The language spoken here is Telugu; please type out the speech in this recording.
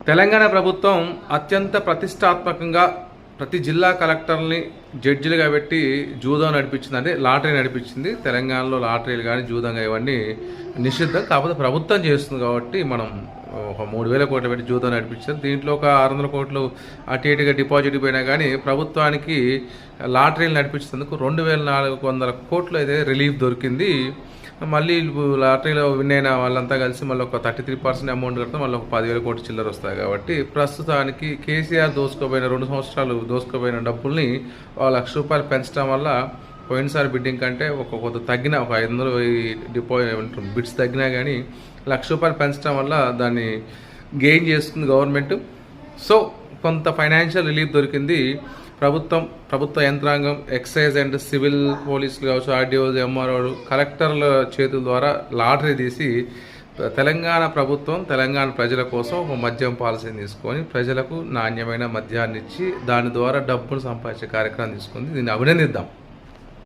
తెలంగాణ ప్రభుత్వం అత్యంత ప్రతిష్టాత్మకంగా ప్రతి జిల్లా కలెక్టర్ని జడ్జిలుగా పెట్టి జూదం నడిపించింది. అంటే లాటరీ నడిపించింది. తెలంగాణలో లాటరీలు కానీ జూదంగా ఇవన్నీ నిషిద్ధం. కాకపోతే ప్రభుత్వం చేస్తుంది కాబట్టి మనం ఒక మూడు వేల కోట్లు పెట్టి జూదం నడిపించారు దీంట్లో ఒక ఆరు వందల కోట్లు అటు ఇటుగా డిపాజిట్ పోయినా కానీ ప్రభుత్వానికి లాటరీలు నడిపించేందుకు రెండు వేల నాలుగు వందల కోట్లు అయితే రిలీఫ్ దొరికింది. మళ్ళీ లాటరీలో విన్ అయిన వాళ్ళంతా కలిసి మళ్ళీ ఒక థర్టీ త్రీ పర్సెంట్ అమౌంట్ కడితే మళ్ళీ ఒక పదివేల కోటి చిల్లర వస్తాయి కాబట్టి ప్రస్తుతానికి కేసీఆర్ దోసుకోపోయిన రెండు సంవత్సరాలు దోసుకోపోయిన డబ్బుల్ని లక్ష రూపాయలు పెంచడం వల్ల పోయినసారి బిడ్డింగ్ కంటే ఒక కొంత తగ్గిన ఒక ఐదు వందలు డిపో బిడ్స్ తగ్గినా కానీ లక్ష రూపాయలు పెంచడం వల్ల దాన్ని గెయిన్ చేస్తుంది గవర్నమెంట్. సో కొంత ఫైనాన్షియల్ రిలీఫ్ దొరికింది. ప్రభుత్వం ప్రభుత్వ యంత్రాంగం ఎక్సైజ్ అండ్ సివిల్ పోలీసులు కావచ్చు ఆర్డీఓ ఎంఆర్ఓలు కలెక్టర్ల చేతుల ద్వారా లాటరీ తీసి తెలంగాణ ప్రభుత్వం తెలంగాణ ప్రజల కోసం ఒక మద్యం పాలసీని తీసుకొని ప్రజలకు నాణ్యమైన మద్యాన్ని ఇచ్చి దాని ద్వారా డబ్బును సంపాదించే కార్యక్రమం తీసుకుంది. దీన్ని అభినందిద్దాం.